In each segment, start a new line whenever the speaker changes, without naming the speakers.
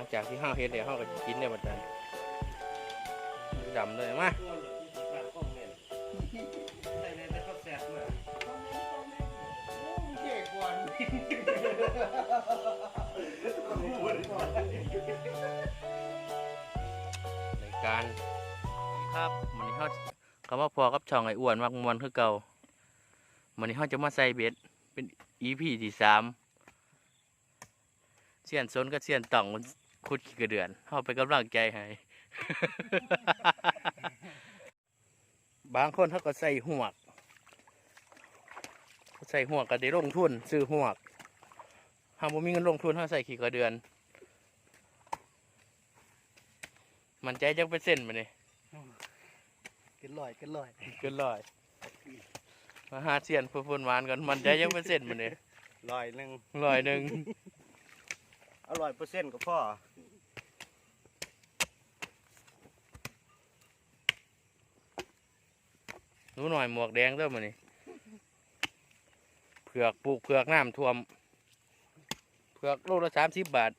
ลังจากที่ห้าเฮ็ดแล้วห้าก็จะกินเนี่ยบัดนั้นดำเลยมา
เจ๊กวน
ในการครับมันนี้เขาคำว่าพอกับช่องไอ้อ้วนมักมวนคือเก่ามันนี้เขาจะมาใส่เบ็ดเป็น EP ที่สามเสียนซนกับเสียนต่องมัน คุดขี้กระเดือนเขาไปกำลังใจให้ บางคนเขาก็ใส่หวก ใส่หวกก็ได้ลงทุนซื้อหวกหากบ่มีเงินลงทุนเขาใส่ขี้กระเดือน มันใจจักเปอร์เซ็นต์มาเนี่ย
กินลอยกินลอย
เกินร้อย มาหาเสียนเพื่อพูนหวานก่อนมันใจจักเปอร์เซ็นต์มาเนี่ย
ลอยหนึ่ง
ร้อยหนึ่ง
อร่อยเปอร์เซ็นต์ก็พ่อ
หนูหน่อยหมวกแดงเด้อมานี่เผือกปลูกเผือกน้ำท่วม เผือกโลละสามสิบบาท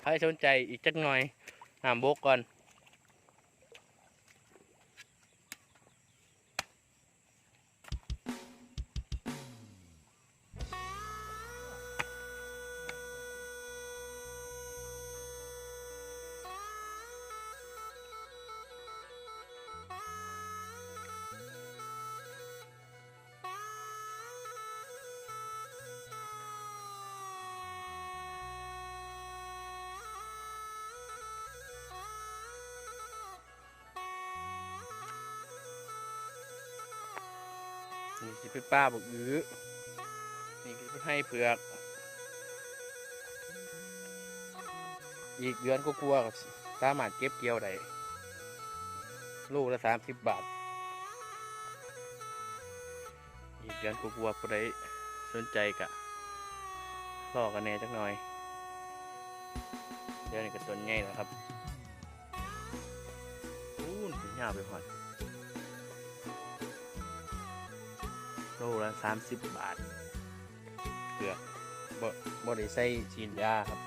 ใครสนใจอีกจักหน่อยน้ำบกก่อน สิเป็นป้าบอกอื้อนี่คือเป็นให้เผือก อีกเดือนก็กลัวาๆก็สามารถเก็บเกี่ยวได้ลูกละสามสิบบาท อีกเดือนก็กลัวๆผู้ใดสนใจกะรอกันแน่จักหน่อย เดี๋ยวนี้ก็ต้นใหญ่แล้วครับอู้นเป็นยาวไปหอด ลละสามสิบบาท เกือบบ่บ่ได้ใส่ฉีดยาครับ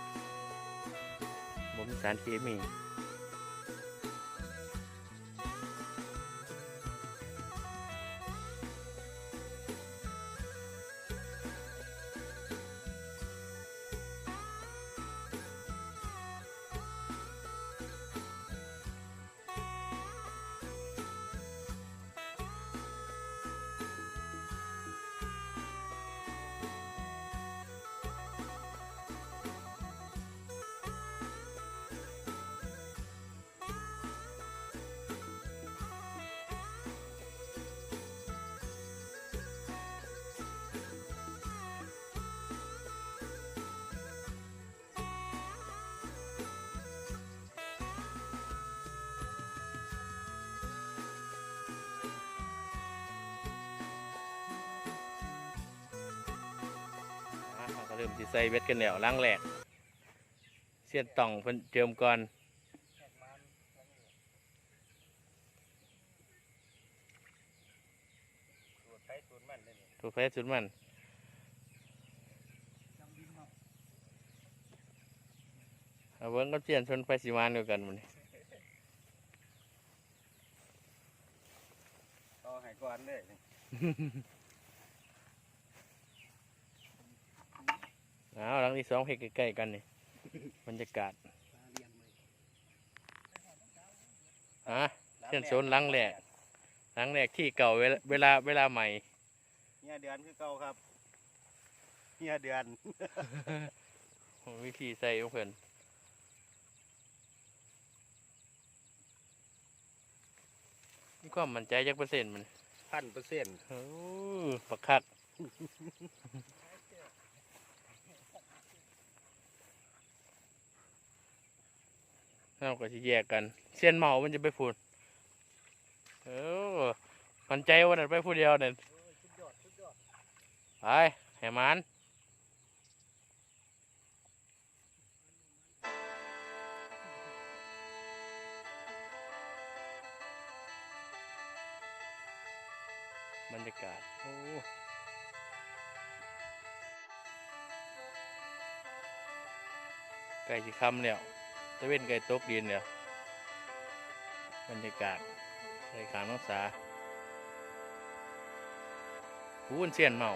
บ่มีสารเคมี เราก็เริ่มสิใส่เบ็ดกันแล้วล้างแหลกเสียนต่องเพิ่นเจิมก่อน
สูตรใช้สูตรมันเลยนี่
ถูกไฟสุดมันเอาเบิ้งกับเสียนชนไฟสีมานเดียวกันหมัน
ต่อให้ก่อนเลย
เอาหลังที่สองเพกใกล้ๆกันนี่บรรยากาศอะเสียนชนหลังแหลกหลังแหลกที่เก่าเวลาเวลาเวลาใหม่
เนี่ยเดือนคือเก่าครับเนี่ยเดือน
วิธีใส่ของเพิ่นมีความมั่นใจจักเปอร์เซ็นต์มัน
พันเปอร์เซ็นต์
โอ้ปักคัก เราก็จะแยกกัน เส้นเมามันจะไปพูดเออมันใจวันนั้นไปพูดเดียวเนี่ย
สุดยอดสุดยอด
ไปแหมันบรรยากาศโอ้ใกล้สิคำแล้ว ตะเว้นใกล้ตกดินแล้วบรรยากาศใส่ขางน้องสาหูนเสียนเมา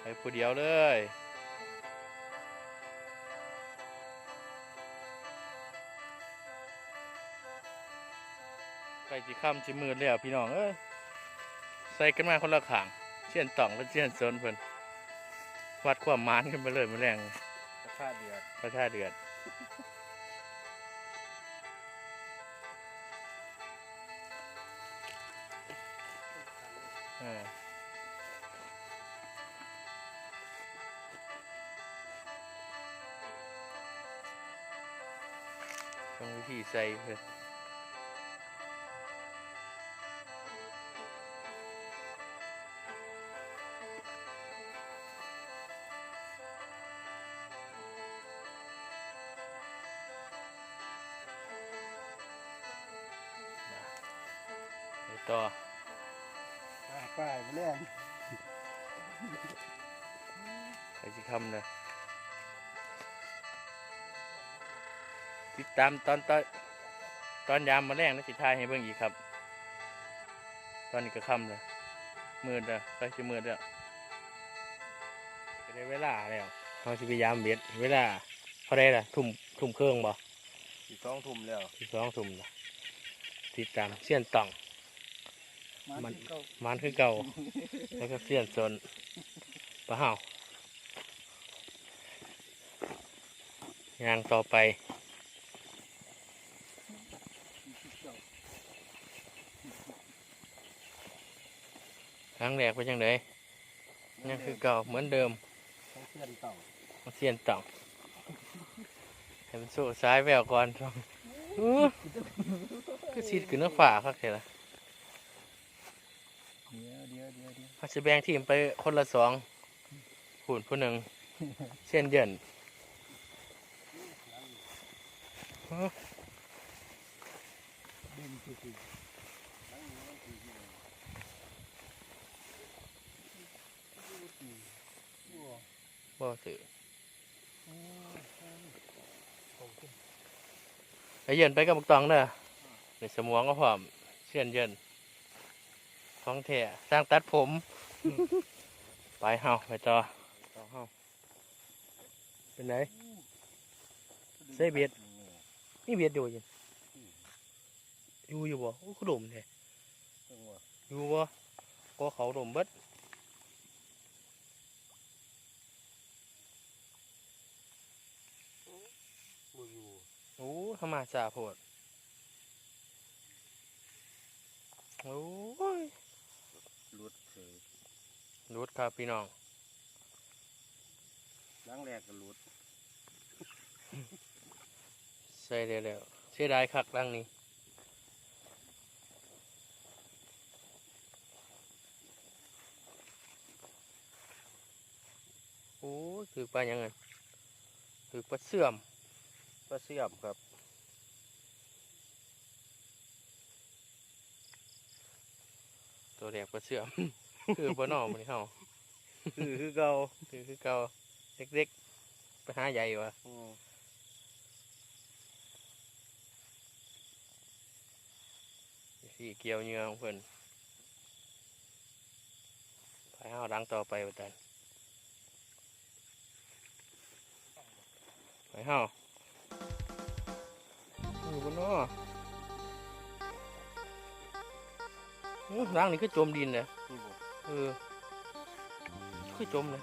ไปผู้เดียวเลยใกล้จีค่ำจีมืดแล้วพี่น้องเอ้ยใส่กันมาคนละขางเชียนต่องและเชียนโซนเพิ่น วัดความหมานกันไปเลยมาแรง
กระชาเดือด
พระชาเดือดเออต้องวิธีใส่เพิ่น ต่อ
ป้ายมาเล่น
ไปสิคำนะติดตามตอนตอนตอนยามมาแรงนะสิทายให้เบิ่งอีกครับ ตอนนี้ก็ค่ำเลยมืดแล้วใกล้จะมืดแล้วก็ได้เวลาแล้วเขาสิพยายามเบ็ดเวลาเขาได้ละทุ่มทุ่มเครื่องบ่
สี่สองทุ่มแล้ว
ที่สองทุ่มละติดตามเสี้ยนต่อง มันมันคือเก่า แล้วก็เสี้ยนสนปะเฮายางต่อไปครั้งแรกเป็นยังไงยังคือเก่าเหมือนเดิม
เขาเพื่อนเต่า
มาเสี้ยนต่องให้มันสู้ซ้ายแววก่อนอื้อคือซีดขึ้นน้ำฝ่าครับเห็นละ
เดี๋ยวเดี๋ยว เดี๋ยวเดี๋ยว
เขาจะแบ่งทีมไปคนละสองหุ่นผู้หนึ่งเส้นเย็นฮะ
เด่นคือคือ
บ่ถือไอเย็นไปกับบักตองเด้อในสมองก็พร้อมเส้นเย็น ของแท้สร้างตัดผม ไปเฮาไปต่อต่อเฮาเป็นไงใส่เบ็ดนี่เบียดอยู่อยังอยู่อยู่บ่โอ้คือดมแท้อยู่บ่ก็เขาดมเบิด
มืออยู่
โอ้ธรรมาสาโพดโอ้ย
รุดเฉย
รุดครับพี่น้อง
ล้างแรกก็รุด
ใส่ได้แล้วเสียดายคักดังนี้โอ้ยคือปลายังไงคือปลาเสื่อม
ปลาเสียบครับ
ตัวแดกปลาเสื่อม คือปลาหน่อมันนี่เฮา
คือคือเก่า
คือคือเก่าเล็กๆ ไปหาใหญ่วะ
อืม
สีเกี่ยวเหงื่อของเพิ่นไปเฮาดังต่อไปว่าแต่นไปเฮาอยู่บนน้อ อื้อล้างนี่คือจมดินเลย
นี่บ่
เออคือจมเลย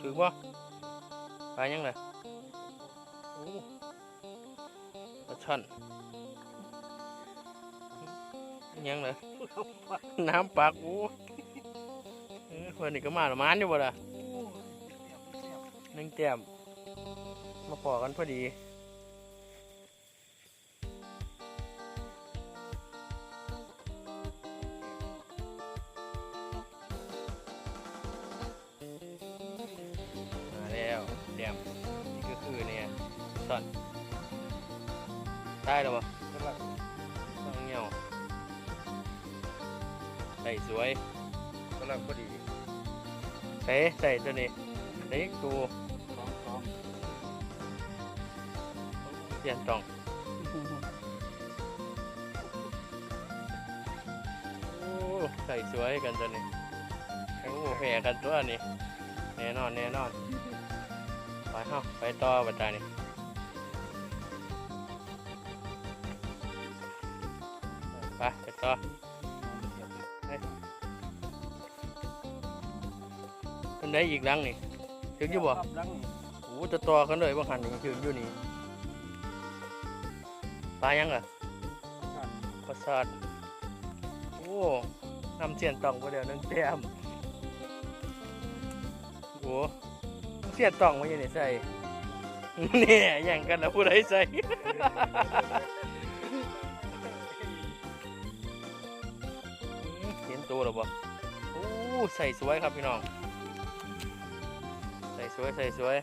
ถึงบ่ไปยังไงโอ้ปลาช่อนยังเลยน้ำปากโอ้เออวันนี้ก็มาละมานอยู่บ่ล่ะหนึ่งเต็มมาพอกันพอดี เสียนต
อง
โอ้ใส่สวยกันตัวนี้โอ้แผ่กันตัวนี้แน่นอนแน่นอนไปเฮาไปต่อบัดตานี่ไปไปต่อเป็นได้อีกหลังนี่ถึงอยู่บ่
ครับหลัง
โอ้จะต่อกันเลยบางหันนี่ถึงอยู่นี่ป ลายังอะประสาทโอ้นำเสียนตองไปเดี๋ยวนึงแต้มโอ้เสียนตองมาอยู่ในใส่เนี่ยแย่งกันแล้วผู้ใดใส่เห็นตัวหรอบ่โอ้ใส่สวยครับพี่น้อง ใส่สวยใส่สวย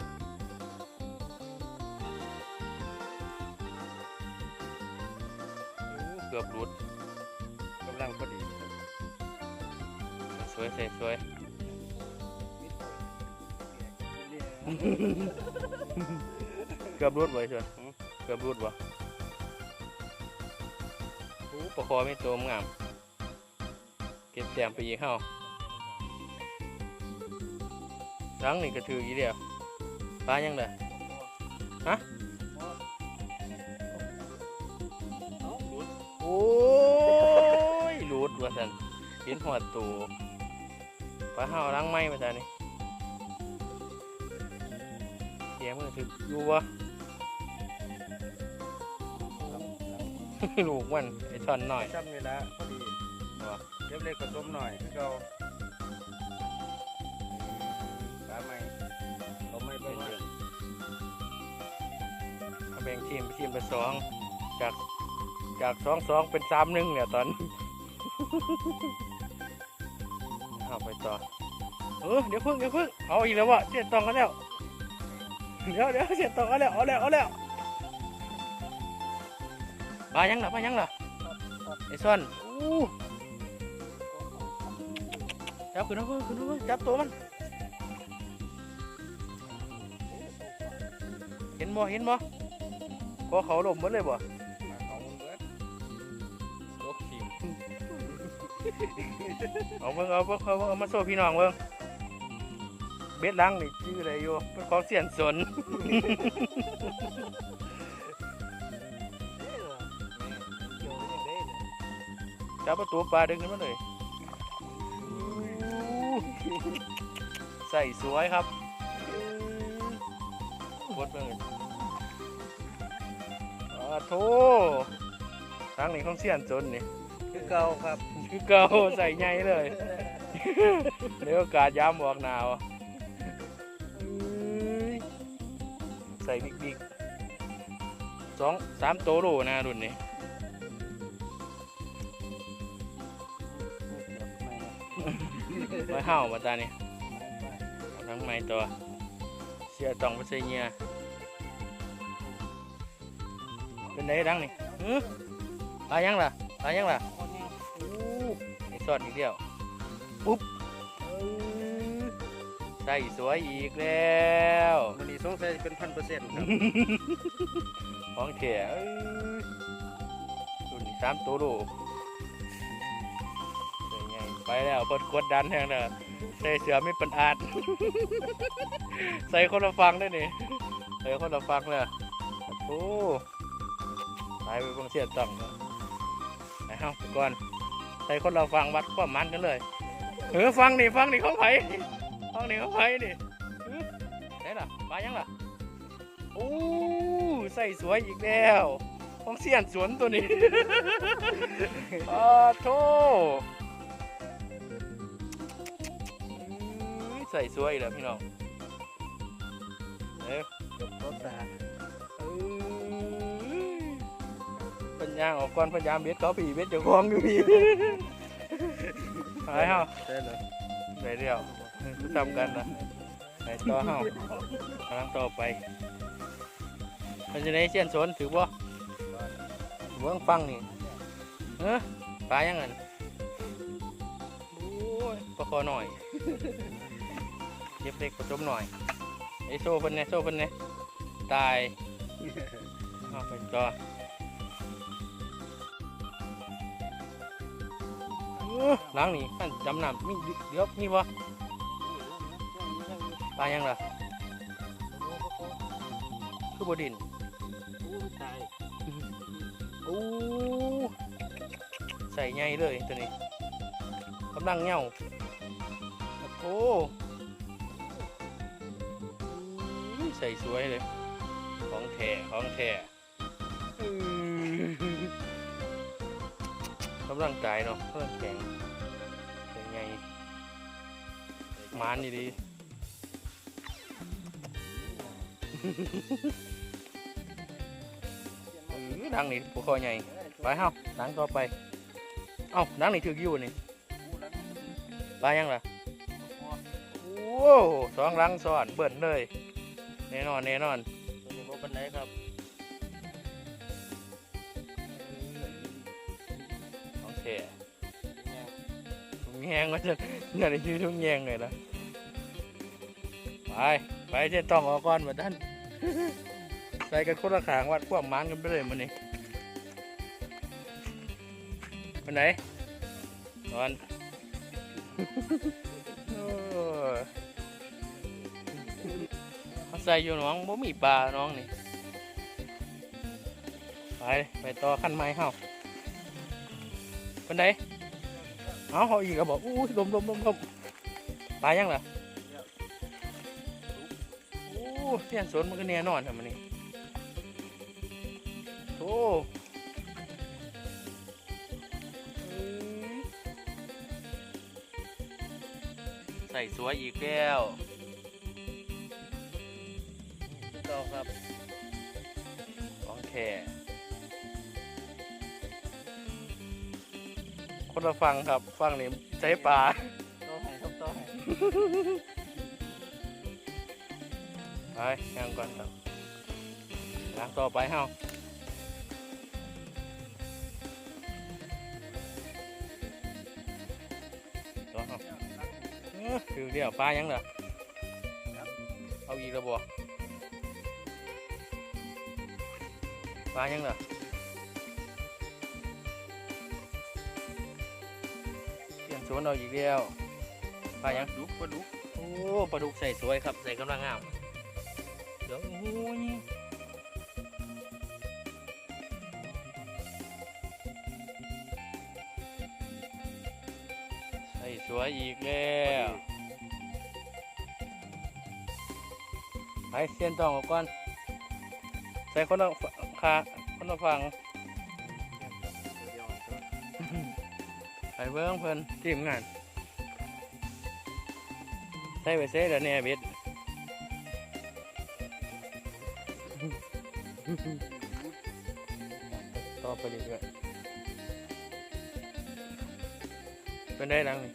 กือบหลุด
กำลังพอดี
สวยใส่สวยเกือบหลุดไว้ชวนเกือบหลุดวะโอ้ประคอไม่ตัวงาม เก็บแต้มไปอีเข้าหลังนี่ก็ถืออีเดียวปลายังไงฮ สันเห็นหัวตูปลาเห่าล้างไม้มาจ้านี่เสียมือถืออยู่วะลูกมันไอ้ช่อนหน่อย
จำเวลาพอดี
ว่ะ
เก็บเล็กผสมหน่อยคือเราปลาใหม่เราไม่ไปว่า
เอาแบ่งทีมไปทีมไปสองจากจากสองสองเป็นสามหนึ่งเนี่ยตอนเอาไป ต่อเออเดี๋ยวพึ่งเดี๋ยวพึ่งเอาอีกแล้ววะเสียตองกันแล้วเดี๋ยวเดี๋ยวเสียตองกันแล้วเอาแล้วเอาแล้วมายังล่ะมายังล่ะไอ้ส่วนอู้จับขึ้นมาเพิ่งขึ้นมาเพิ่งจับตัวมันเห็นบ่เห็นบ่พอเขาหลบหมดเลยบ่ เอาเบิ่งเอาเบิ่งเอาเบิ่งเอามาโซ่พี่น้องเบิ่งเบ็ดลังนี่ชื่ออะไรอยู่เป็นของเสียนสน จับประตูปลาดึงขึ้นมาเลยใส่สวยครับกดเบิ่งอ่าโธ่ทางนี้ของเสียนสนนี่
คือเก่าครับ
คือเก่าใส่ใหญ่เลยเดี๋ยวกาสย้ำบอกหนาวใส่บิ๊กบิ๊กสองสามโตโลนะรุ่นนี้ไว้ห้าวมาตานี่ทั้งไม้ตัว เสียต้องไปใส่เงียเป็นไงดังนี่หือปลายังล่ะปลายังล่ะ สอดอีกเดียวปุ๊บเอ้ยใส่สวยอีกแล้ว
วันนี้สงสัยเป็นพันเปอร์เซ็นต์ครับ
ของเถี่ยเอ้ยรุ่นนี้สามตัวโลใส่ไงไปแล้วเปิดกดดันแทงเด้อใส่เสือไม่เป็นอาดใส่คนละฟังได้นี่ใส่คนละฟังเลยโอ้ตายไปเบางเสียตังค์เนาะไปเฮาไปก่อน ใส่คนละฟังวัดความมันกันเลยเออฟังนี่ฟังนี่เขาไผฟังนี่เขาไผนี่อื้อไหนล่ะไปยังล่ะโอ้ใส่สวยอีกแล้วของเสียนสวนตัวนี้อาโทอื้อใส่สวยอีกแล้วพี่น้องเอ้ย
จบรถตา
ปัญญางออกก่อนพยายามเบ็ดเขาผีเบ็ดเจ้าของอยู่พี่หายเฮา
ใช่เลย
ไปเดียวทำกันนะไปต่อเฮากำลังต่อไปมันจะได้เสียนสนถือบ่เบื้องฟังนี่เออปลายังไงปลาคอหน่อยเก็บเล็กผสมหน่อยไอโซ่เพิ่นเนี่ยโซ่เพิ่นเนี่ยตายเอาไปต่อ อื้อล้างนี่ท่านจำน้ำมีเดี๋ยวมีบ่ปลายังล่ะคือบดิน
ตาย
โอ้ใส่ใหญ่เลยตัวนี้กำลังเหงาโอ้อื้อใส่สวยเลย ของแท้ของแท้ อื้อกำลังกายเนาะกำลังแข็งใส่ใหญ่หมานนี่ดีดังนี่ผูคอใหญ่ไปเฮาหนังต่อไป เอ้าหนังนี่ถืออยู่นี่ปลายังล่ะโอ้สองหลังซ้อนเบิ่นเลยแน่นอนแน่นอน
ตัวนี้บ่ปานใดครับ
แยงว่าจะเนี่ยนี่ชื่อถุงแยงเลยนะไปไปเจะต้องออกก่อนมาท่านใส่กันคนละขางวัดพวกมันกันไปเลยมันนี่ไปไหนนอนโอ้ยมาใส่อยู่น้องบ่มีปลาน้องนี่ไปไปต่อขั้นไม้เฮาเป็นได เอาเขาอีกก็บอกอู้ยลมลมลมลมตายยังล่ะโอ้เสียนสวนมันก็แน่นอนทำมันนี่โอ้ใส่สวยอีกแล้วต่อครับของแท้ คนละฟังครับ ฟังนี่ใช้ปลา
ต่อให้ครับต่อให้
ไปย่างก่อนครับล้างต่อไปเฮาต่อเฮาเอ้อคือเดี๋ยวปลายังเหรอเอาอีกแล้วบ่ปลายังเหรอ สวนเอาอีกแล้วปลายัง
ดุกบ่ดุก
โอ้ปลาดุกใส่สวยครับ ใส่กำลังงามเดี๋ยวโอ้ยใส่สวยอีกแล้วไปเส้นตองออกก่อน ใส่คนละขาคนละฝั่ง
เบิ้
งเพิ่นทีมงานใส่ไปเซ่แล้วเนี่ยบ็ดต่อไปเรื่อยๆเป็นได้ดังนี่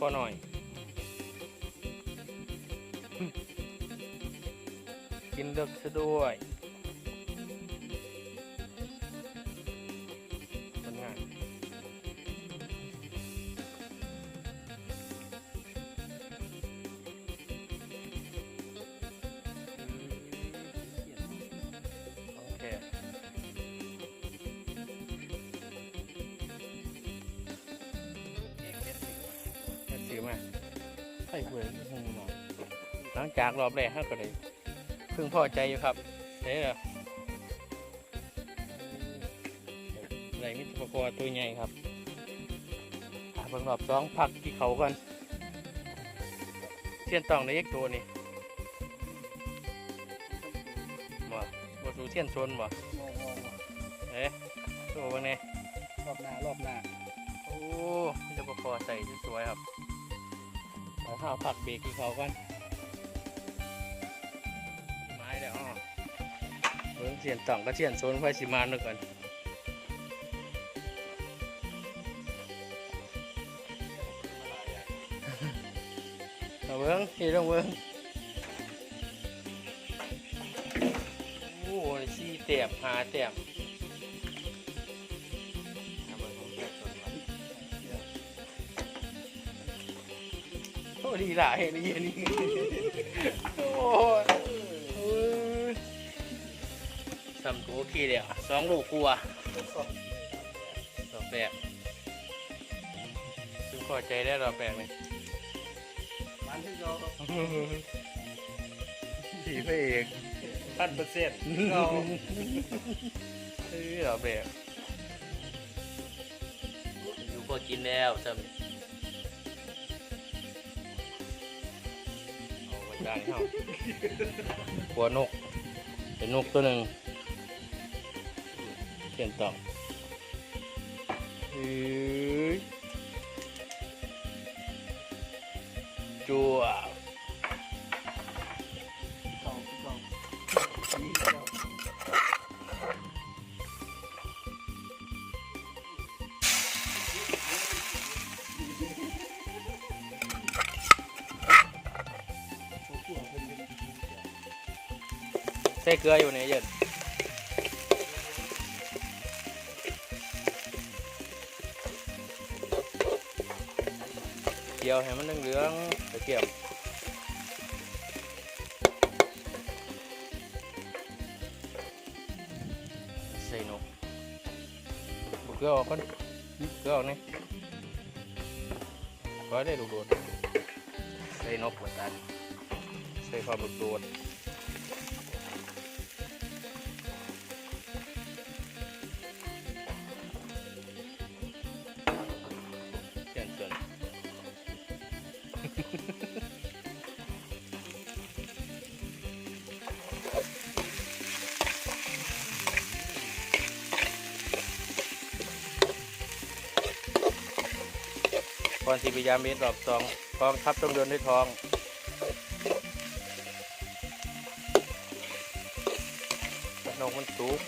ก็หน่อยกินเลือกซะด้วยากรอบแรกเขาก็ได้เพิ่งพอใจอยู่ครับเด้ออะไรมิตรปกรตัวใหญ่ครับหาเพิ่งรอบสองพักที่เขากันเสี้ยนตองในเอกตัวนี่บ่บ่สูเสี้ยนชนบ่
โอ้โห
เอ๊ะตัววันนี้
รอบหน้ารอบหน้า
โอ้มิตรปกรใส่สวยๆครับเอาข้าวผักเบรกที่เขากัน เสียนต่องก็เสียนโซนไฟสีมานด้วยกันเอาเบิ้งนี่ต้องเบิ้งโอ้ยสี่เตียบหาเตีย
บโอ้
ดีหลายนี่นี่โอ้ สามตัวโอเคเดียวสองลูกกลัวดอกแปลกซึ่งพอใจได้ดอกแปลกเลย
มันคือเก่า
สีพระเอก
พันเปอร์เซ็นต์
เก่าเฮ้ยดอกแปลกอยู่พอกินแล้วซ้ำเอาไปจานเข้าหัวนก เป็นนกตัวหนึ่ง เขียนต่อเฮ้ยจัว
เก่าเก่านี่เก่า
ใส่เกลืออยู่ในเย็น ยวให้มันเหลืองๆไปเกี่ยบใส่นกบุกเกลือออกก่อนเกลือออกนี่ก็ได้ดูดใส่นกหัวตันใส่ความดุโด ก่อนที่พยายามเม็ดรอบสองกองทัพต้องเดินด้วยทองนกมันสูง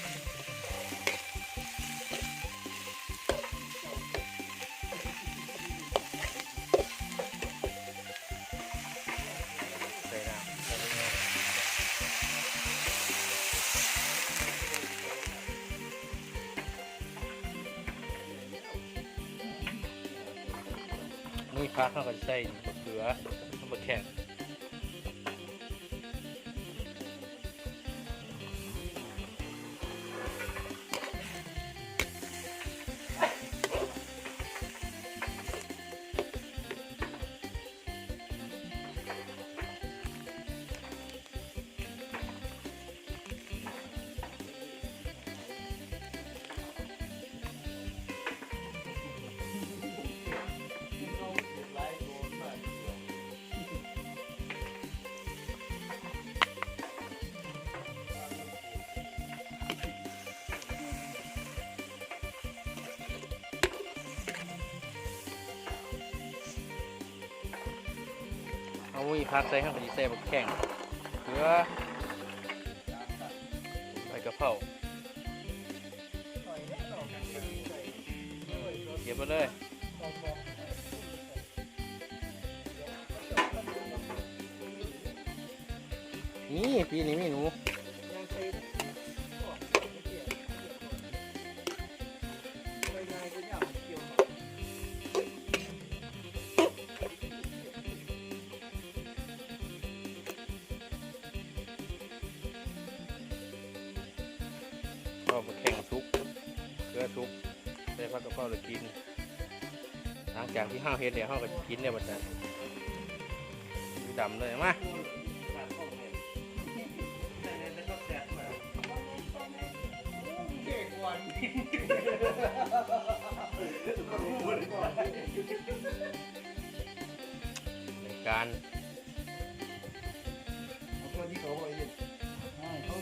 ใส่มะเขือ อามีพักใส่ข้างในใส่มะแข็งเขือใส่กระเพราเก็บไปเลยนี่ปีนี้มีหนู ห้าวเฮ็ดเนี่ยห้าวก็กินเนี่ยบัดนั้นดำเลยมาในการ
ที่เขาบอกอยู่เขา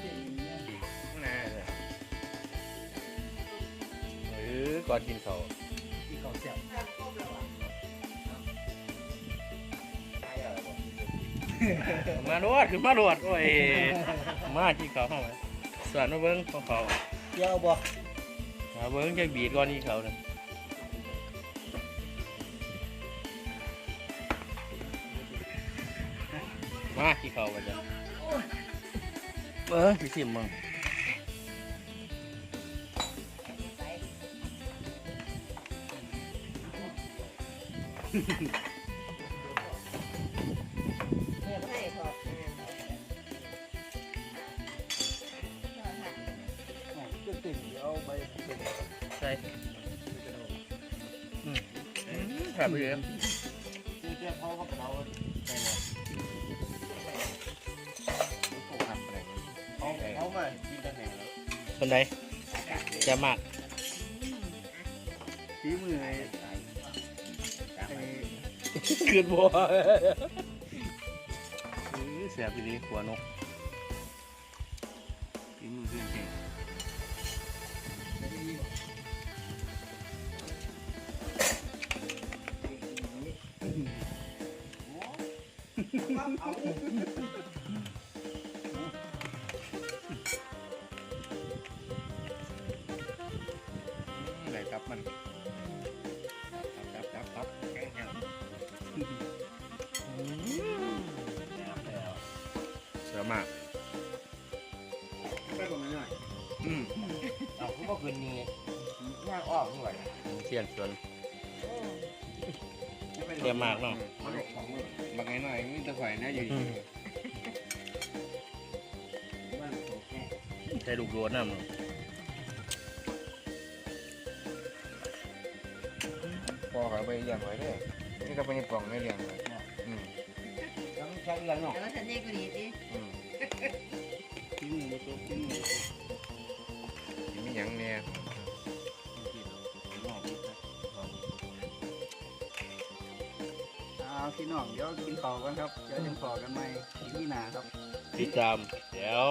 ฉีกข้างหน้าเลยหรือก่อนกินเขา มาโดดขึ้นมาโดดโอ้ยมาที่เขาเข้ามาสวนมาเบิ้งของเขา
เกี่ยวบ่
มาเบิ้งจะบีดก่อนที่เขาเลยมาที่เขาไปจ้ะเบิ้งที่สิม เริ่
มให้ขอบงานใบเใช่
แถ่ไปเลย
ที่เจ้าพ่อเขาเปเราใช่ไหมเขาเขามากินตำแหน่งแล้ว
คนใดจะมาก
ฝีมือ เกิ
ดบ่เสีย
บอีนี้
หัวนก
ไปก่อนหน่อย
อืม
เอาเขาบอกคืนนี้ย่างออกด้วย
เสียนสวนเรียบมากเนาะ
บางไงหน่อยมีตะไคร่นะอยู่
อืม
บ้านของแก่
ใช้ลูกโดดน้ำ
พอเขาไปเลี้ยงไว้เลยนี่ก็เป็นปล่องไม่เลี้ยงเลยอืม
ต้องใช้เงินหรอก
แล้วฉันเด็กกว่านี้ดิ
อืม
ที่มือตัวที่มือ
สิ มีหยังเนี่ย
เอาพี่น้องเดี๋ยวกินข้าวกันครับ เดี๋ยวยังขอกันใหม่ที่หนาครับ
ติดตามเดี๋ยว